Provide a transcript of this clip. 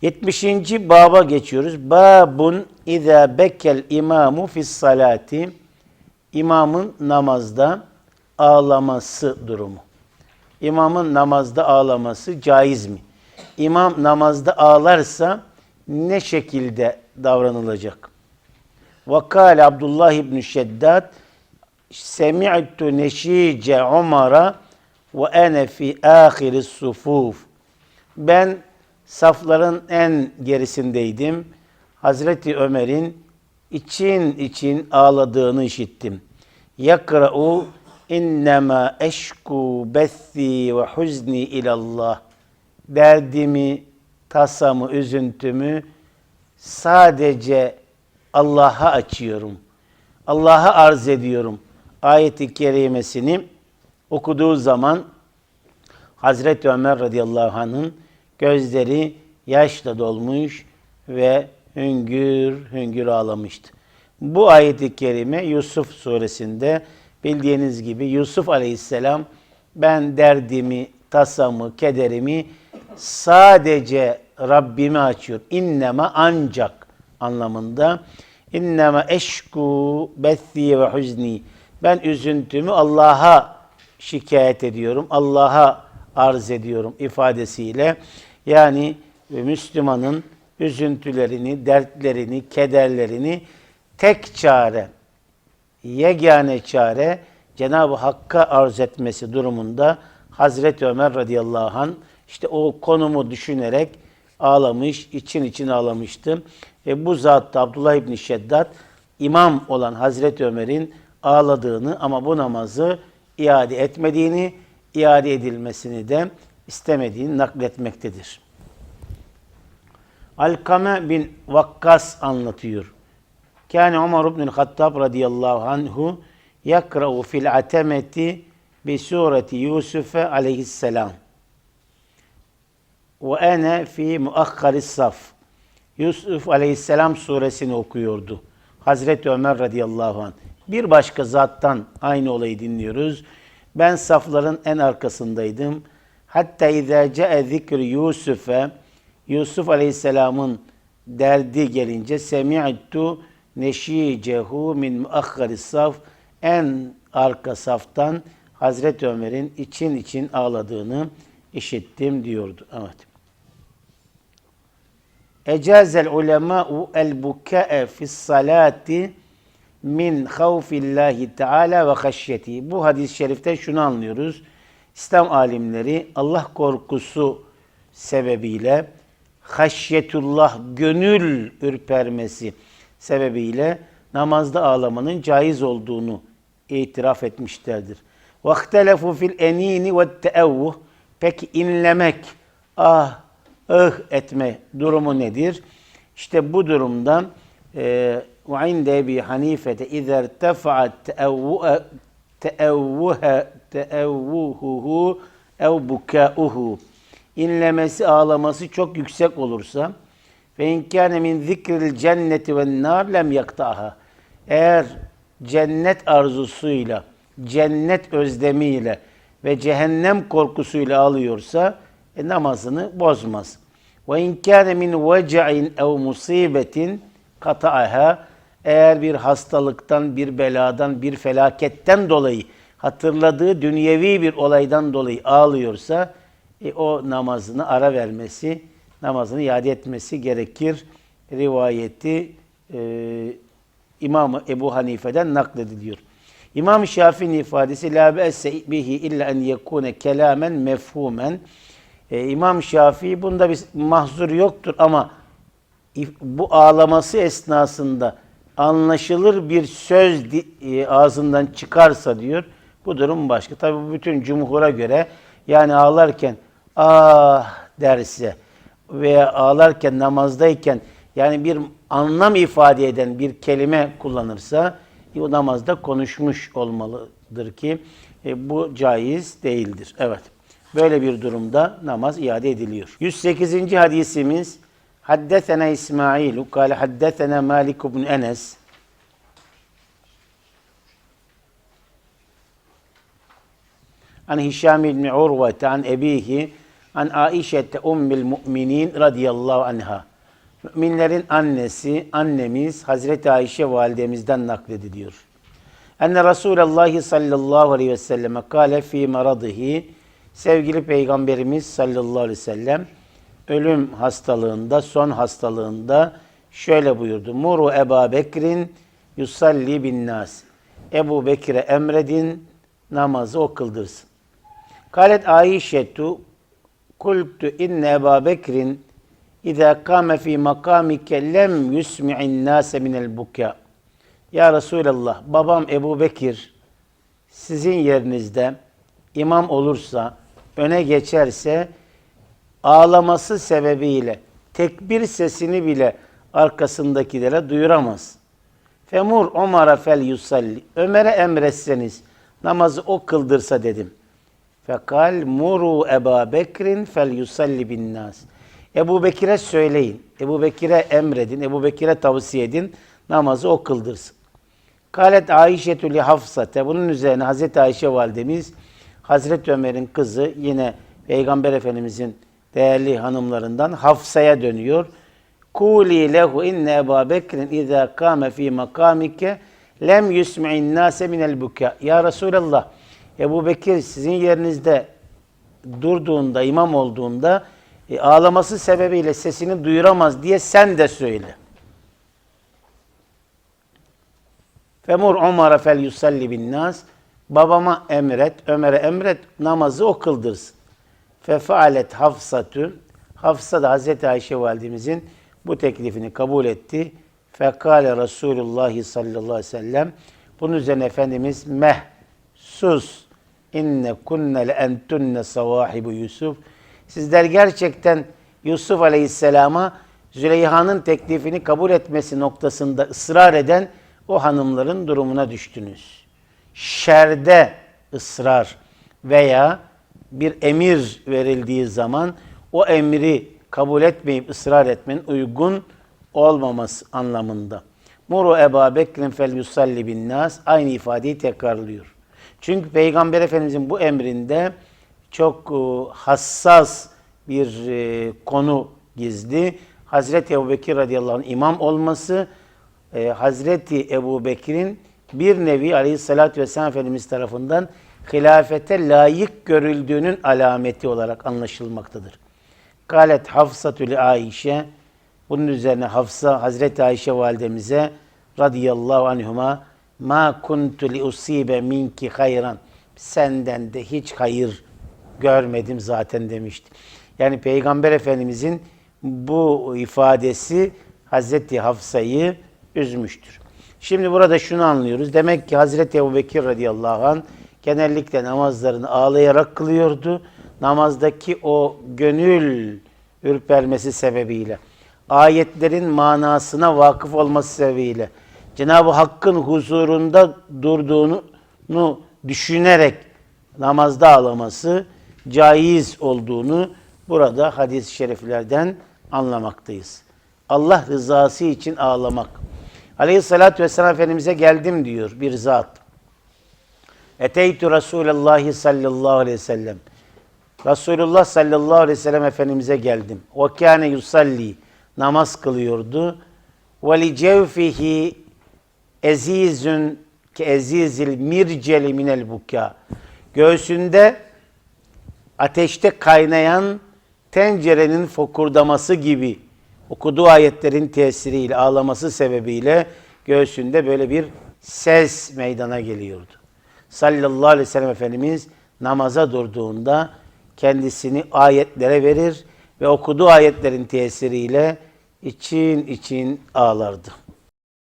70. baba geçiyoruz. Babun izâ bekkel imamu fis salati. İmamın namazda ağlaması durumu. İmamın namazda ağlaması caiz mi? İmam namazda ağlarsa ne şekilde davranılacak? Vakal Abdullah İbn Şeddat Semi'tu neşice Umar'a ve ene fi ahiri sufuf. Ben safların en gerisindeydim. Hazreti Ömer'in için için ağladığını işittim. Yakra'u innema eşku bethi ve huzni ilallah. Derdimi, tasamı, üzüntümü sadece Allah'a açıyorum. Allah'a arz ediyorum. Ayet-i kerimesini okuduğu zaman Hazreti Ömer radıyallahu anh'ın gözleri yaşla dolmuş ve hüngür hüngür ağlamıştı. Bu ayet-i kerime Yusuf suresinde bildiğiniz gibi Yusuf aleyhisselam ben derdimi, tasamı, kederimi sadece Rabbime açıyor. İnnema ancak anlamında. İnnema eşku bethi ve huzni. Ben üzüntümü Allah'a şikayet ediyorum. Allah'a arz ediyorum ifadesiyle. Yani Müslümanın üzüntülerini, dertlerini, kederlerini tek çare, yegane çare Cenab-ı Hakk'a arz etmesi durumunda Hazreti Ömer radıyallahu anh işte o konumu düşünerek ağlamış, için için ağlamıştı. Ve bu zat da Abdullah İbni Şeddat imam olan Hazreti Ömer'in ağladığını ama bu namazı iade etmediğini, iade edilmesini de istemediğini nakletmektedir. Alkame bin Vakkas anlatıyor. Kâne Umar ibn Hattab radıyallahu anhu yakra'u fil atemeti bi sureti Yusuf aleyhisselam. Ve ene fi muakkaris saf. Yusuf aleyhisselam suresini okuyordu. Hazreti Ömer radıyallahu anh. Bir başka zattan aynı olayı dinliyoruz. Ben safların en arkasındaydım. Hatta izâ ce'e zikr Yusuf'e Yusuf aleyhisselamın derdi gelince semi'tu neşicehu min muakkaris saf en arka saftan Hazreti Ömer'in için için ağladığını işittim diyordu. Evet. Ecazel ulemâ'u el bukâ'e fis salati min havfillahi teala ve haşyeti. Bu hadis-i şeriften şunu anlıyoruz. İslam alimleri Allah korkusu sebebiyle haşyetullah gönül ürpermesi sebebiyle namazda ağlamanın caiz olduğunu itiraf etmişlerdir. وَاخْتَلَفُوا fil enini ve teevvuh. Peki inlemek, ah, ıh etme durumu nedir? İşte bu durumda e, وعند أبي حنيفة إذا ارتفع تأوه تأوهه ev bukauhu inlemesi ağlaması çok yüksek olursa ve inkâne min zikril cenneti ve nar lem yaktaha eğer cennet arzusuyla cennet özlemiyle ve cehennem korkusuyla alıyorsa e, namazını bozmaz. Ve inkâne min veca'in ev musibetin kata'aha eğer bir hastalıktan, bir beladan, bir felaketten dolayı hatırladığı dünyevi bir olaydan dolayı ağlıyorsa e, o namazını ara vermesi, namazını iade etmesi gerekir. Rivayeti e, İmam Ebu Hanife'den naklediliyor. İmam Şafii'nin ifadesi la be'se bihi illa en yekune kelamen mefhumen. E, İmam Şafii bunda bir mahzur yoktur ama bu ağlaması esnasında anlaşılır bir söz e, ağzından çıkarsa diyor, bu durum başka. Tabi bütün cumhura göre yani ağlarken ah derse veya ağlarken namazdayken yani bir anlam ifade eden bir kelime kullanırsa e, o namazda konuşmuş olmalıdır ki e, bu caiz değildir. Evet. Böyle bir durumda namaz iade ediliyor. 108. hadisimiz Haddesena İsmailu kâle haddesena Malik ibn Enes an Hişam ibn Urve an ebihi An Aişete ummil mu'minin radıyallahu anha. Müminlerin annesi, annemiz Hazreti Ayşe validemizden naklediliyor. Enne Resulullah sallallahu aleyhi ve selleme kâle fî maradihi sevgili peygamberimiz sallallahu aleyhi ve sellem ölüm hastalığında, son hastalığında şöyle buyurdu. Muru Eba Bekrin yusalli bin nas. Ebu Bekir'e emredin namazı o kıldırsın. Kalet Aişetu kultu inne Eba Bekrin İzâ kâme fî makâmike lem yusmi'in nâse minel bukâ. Ya Resulallah, babam Ebu Bekir sizin yerinizde imam olursa, öne geçerse ağlaması sebebiyle tekbir sesini bile arkasındakilere duyuramaz. Femur Ömer'e fel yusalli. Ömer'e emretseniz namazı o kıldırsa dedim. Fekal muru Eba Bekrin fel yusalli bin nas. Ebu Bekir'e söyleyin. Ebu Bekir'e emredin. Ebu Bekir'e tavsiye edin. Namazı o kıldırsın. Kalet Ayşetü li Hafsate. Bunun üzerine Hazreti Ayşe validemiz Hazreti Ömer'in kızı yine Peygamber Efendimizin değerli hanımlarından Hafsa'ya dönüyor. Kuli lehu inne Ebu Bekir'in izâ kâme fî makamike lem yusmi'in nâse minel buka. Ya Resulallah, Ebu Bekir sizin yerinizde durduğunda, imam olduğunda e, ağlaması sebebiyle sesini duyuramaz diye sen de söyle. Femur Ömer'e fel yusalli bin nas. Babama emret, Ömer'e emret namazı o. Fefaalet Hafsatü. Hafsa da Hazreti Ayşe validemizin bu teklifini kabul etti. Fekale Resulullah sallallahu aleyhi ve sellem. Bunun üzerine Efendimiz meh sus inne kunne le entunne savahibu Yusuf. Sizler gerçekten Yusuf aleyhisselama Züleyha'nın teklifini kabul etmesi noktasında ısrar eden o hanımların durumuna düştünüz. Şerde ısrar veya bir emir verildiği zaman o emri kabul etmeyip ısrar etmenin uygun olmaması anlamında. Muru Eba Bekrin fel yusalli bin nas aynı ifadeyi tekrarlıyor. Çünkü Peygamber Efendimizin bu emrinde çok e, hassas bir e, konu gizli. Hazreti Ebu Bekir radıyallahu anh imam olması, e, Hazreti Ebu Bekir'in bir nevi aleyhissalatü vesselam Efendimiz tarafından hilafete layık görüldüğünün alameti olarak anlaşılmaktadır. Galet Hafsatü li Ayşe, bunun üzerine Hafsa Hazreti Ayşe validemize radıyallahu anhuma ma kuntu li usibe minki hayran senden de hiç hayır görmedim zaten demişti. Yani Peygamber Efendimizin bu ifadesi Hazreti Hafsa'yı üzmüştür. Şimdi burada şunu anlıyoruz. Demek ki Hazreti Ebu Bekir radıyallahu anh genellikle namazlarını ağlayarak kılıyordu. Namazdaki o gönül ürpermesi sebebiyle, ayetlerin manasına vakıf olması sebebiyle, Cenab-ı Hakk'ın huzurunda durduğunu düşünerek namazda ağlaması caiz olduğunu burada hadis-i şeriflerden anlamaktayız. Allah rızası için ağlamak. Aleyhissalatü vesselam Efendimiz'e geldim diyor bir zat. Eteytü Resulallah sallallahu aleyhi ve sellem. Resulullah sallallahu aleyhi ve sellem Efendimiz'e geldim. O kâne yusalli. Namaz kılıyordu. Ve li cevfihi ezizün ki ezizil mirceli minel buka. Göğsünde ateşte kaynayan tencerenin fokurdaması gibi okuduğu ayetlerin tesiriyle, ağlaması sebebiyle göğsünde böyle bir ses meydana geliyordu. Sallallahu aleyhi ve sellem Efendimiz namaza durduğunda kendisini ayetlere verir ve okuduğu ayetlerin tesiriyle için için ağlardı.